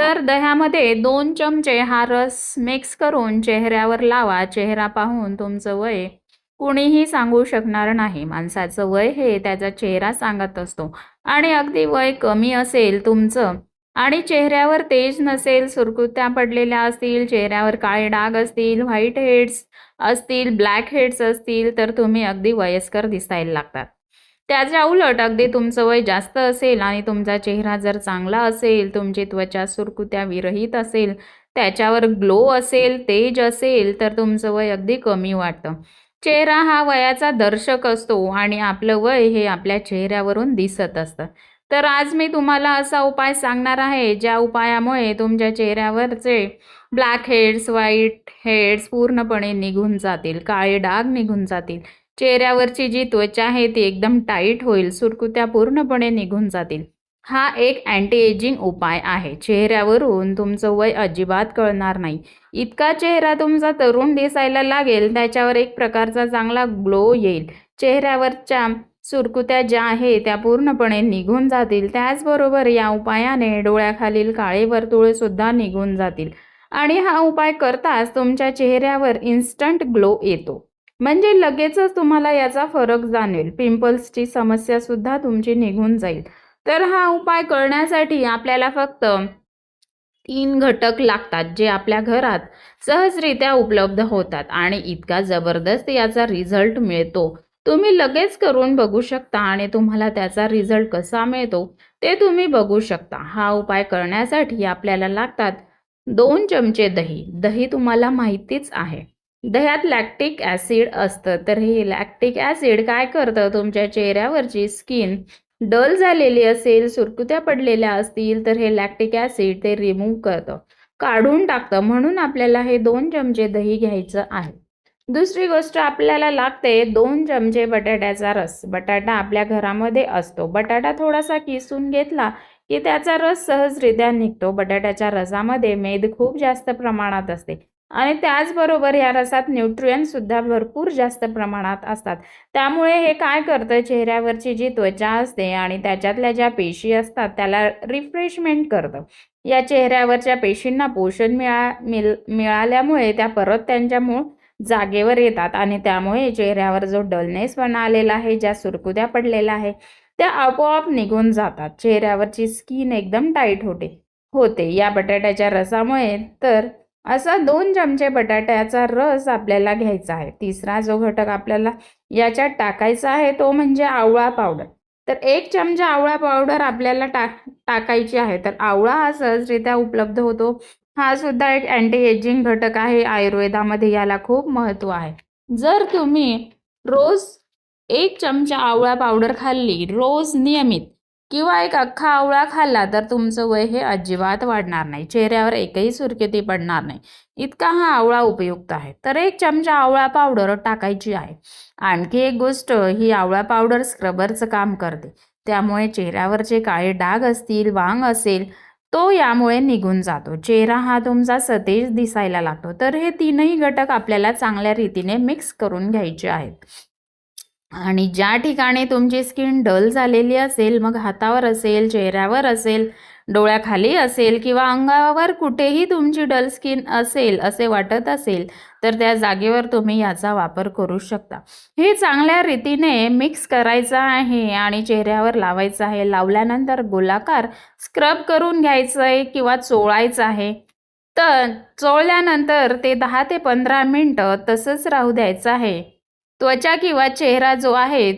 तर दह्यामध्ये दोन चमचे हा रस मिक्स करून चेहऱ्यावर लावा. चेहरा पाहून तुमचं वय कुणीही सांगू शकणार नाही. माणसाचं वय हे त्याचा चेहरा सांगत असतो. आणि अगदी वय कमी असेल तुमचं आणि चेहऱ्यावर तेज नसेल सुरकुत्या पडलेल्या असतील चेहऱ्यावर काळे डाग असतील व्हाईट हेड्स असतील ब्लॅक हेड्स असतील तर तुम्ही अगदी वयस्कर दिसायला लागतात. त्याच्या उलट अगदी तुमचं वय जास्त असेल आणि तुमचा चेहरा जर चांगला असेल तुमची त्वचा सुरकुत्या विरहित असेल त्याच्यावर ग्लो असेल तेज असेल तर तुमचं वय अगदी कमी वाटतं. चेहरा हा वयाचा दर्शक असतो आणि आपलं वय हे आपल्या चेहऱ्यावरून दिसत असतं. तर आज मी तुम्हाला असा उपाय सांगणार आहे ज्या उपायामुळे तुमच्या चेहऱ्यावरचे ब्लॅक हेड्स व्हाईट हेड्स पूर्णपणे निघून जातील काळे डाग निघून जातील. चेहऱ्यावरची जी त्वचा आहे ती एकदम टाईट होईल सुरकुत्या पूर्णपणे निघून जातील. हा एक अँटी एजिंग उपाय आहे. चेहऱ्यावरून तुमचं वय अजिबात कळणार नाही. इतका चेहरा तुमचा तरुण दिसायला लागेल त्याच्यावर एक प्रकारचा चांगला ग्लो येईल. चेहऱ्यावरच्या सुरकुत्या ज्या आहे त्या पूर्णपणे निघून जातील. त्याचबरोबर या उपायाने डोळ्याखालील काळे वर्तुळेसुद्धा निघून जातील. आणि हा उपाय करताच तुमच्या चेहऱ्यावर इन्स्टंट ग्लो येतो. म्हणजे लगेचच तुम्हाला याचा फरक जाणवेल. पिंपल्सची समस्या सुद्धा तुमची निघून जाईल. तर हा उपाय करण्यासाठी आपल्याला फक्त तीन घटक लागतात जे आपल्या घरात सहजरित्या उपलब्ध होतात आणि इतका जबरदस्त याचा रिझल्ट मिळतो. तुम्ही लगेच करून बघू शकता आणि तुम्हाला त्याचा रिझल्ट कसा मिळतो ते तुम्ही बघू शकता. हा उपाय करण्यासाठी आपल्याला लागतात दोन चमचे दही. दही तुम्हाला माहितीच आहे. दह्यात लॅक्टिक ॲसिड असतं. तर हे लॅक्टिक ॲसिड काय करतं? तुमच्या चेहऱ्यावरची स्किन डल झालेली असेल सुरकुत्या पडलेल्या असतील तर हे लॅक्टिक ॲसिड ते रिमूव्ह करतं. काढून टाकतं. म्हणून आपल्याला हे दोन चमचे दही घ्यायचं आहे. दुसरी गोष्ट आपल्याला लागते दोन चमचे बटाट्याचा रस. बटाटा आपल्या घरामध्ये असतो. बटाटा थोडासा किसून घेतला की त्याचा रस सहजरित्या निघतो. बटाट्याच्या रसामध्ये मेद खूप जास्त प्रमाणात असते. आणि त्याचबरोबर या रसात न्यूट्रियनसुद्धा भरपूर जास्त प्रमाणात असतात. त्यामुळे हे काय करतं? चेहऱ्यावरची जी त्वचा असते आणि त्याच्यातल्या ज्या पेशी असतात त्याला रिफ्रेशमेंट करतं. या चेहऱ्यावरच्या पेशींना पोषण मिळा मिळ मिळाल्यामुळे त्या परत त्यांच्या मूळ जागेवर येतात आणि त्यामुळे चेहऱ्यावर जो डलनेसपणा आलेला आहे ज्या सुरकुद्या पडलेल्या आहे त्या आपोआप निघून जातात. चेहऱ्यावरची स्किन एकदम टाईट होते होते. या बटाट्याच्या रसामुळे तर असा दोन चमचे बटाट्याचा रस आपल्याला घ्यायचा आहे. तिसरा जो घटक आपल्याला याच्यात टाकायचा आहे तो म्हणजे आवळा पावडर तर एक चमचा आवळा पावडर आपल्याला टाक टाकायची आहे. तर आवळा हा सहजरित्या उपलब्ध होतो. हा सुद्धा एक अँटी एजिंग घटक आहे. आयुर्वेदामध्ये याला खूप महत्त्व आहे. जर तुम्ही रोज एक चमचा आवळा पावडर खाल्ली रोज नियमित किंवा एक अख्खा आवळा खाल्ला तर तुमचं वय हे अजिबात वाढणार नाही. चेहऱ्यावर एकही सुरकेती पडणार नाही. इतका हा आवळा उपयुक्त आहे. तर एक चमचा आवळा पावडर टाकायची आहे. आणखी एक गोष्ट ही आवळा पावडर स्क्रबरचं काम करते. त्यामुळे चेहऱ्यावरचे काळे डाग असतील वांग असेल तो यामुळे निघून जातो. चेहरा हा तुमचा सतेज दिसायला लागतो. तर हे तीनही घटक आपल्याला चांगल्या रीतीने मिक्स करून घ्यायचे आहेत. आणि ज्या ठिकाणी तुमची स्किन डल झालेली असेल मग हातावर असेल चेहऱ्यावर असेल डोळ्याखाली असेल किंवा अंगावर कुठेही तुमची डल स्किन असेल असे वाटत असेल तर त्या जागेवर तुम्ही याचा वापर करू शकता. हे चांगल्या रीतीने मिक्स करायचं आहे आणि चेहऱ्यावर लावायचं आहे. लावल्यानंतर गोलाकार स्क्रब करून घ्यायचं आहे किंवा चोळायचं आहे. तर चोळल्यानंतर ते दहा ते पंधरा मिनटं तसंच राहू द्यायचं आहे. त्वचा किंवा चेहरा जो आहे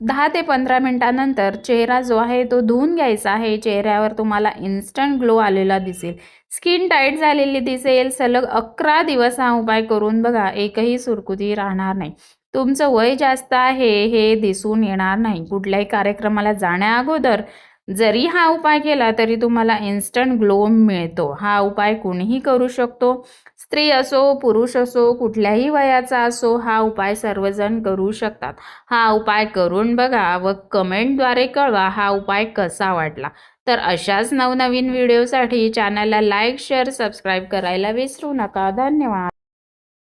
दहा ते पंधरा मिनटानंतर चेहरा जो आहे तो धुवून घ्यायचा आहे. चेहऱ्यावर तुम्हाला इन्स्टंट ग्लो आलेला दिसेल. स्किन टाईट झालेली दिसेल. सलग अकरा दिवस हा उपाय करून बघा एकही सुरकुती राहणार नाही. तुमचं वय जास्त आहे हे दिसून येणार नाही. कुठल्याही कार्यक्रमाला जाण्या अगोदर जरी हा उपाय केला तरी तुम्हाला इन्स्टंट ग्लो मिळतो. हा उपाय कोणीही करू शकतो. स्त्री असो पुरुष असो कुठल्याही वयाचा असो हा उपाय सर्वजण करू शकतात. हा उपाय करून बघा व कमेंटद्वारे कळवा हा उपाय कसा वाटला. तर अशाच नवनवीन व्हिडिओसाठी चॅनलला लाईक शेअर सबस्क्राईब करायला विसरू नका. धन्यवाद.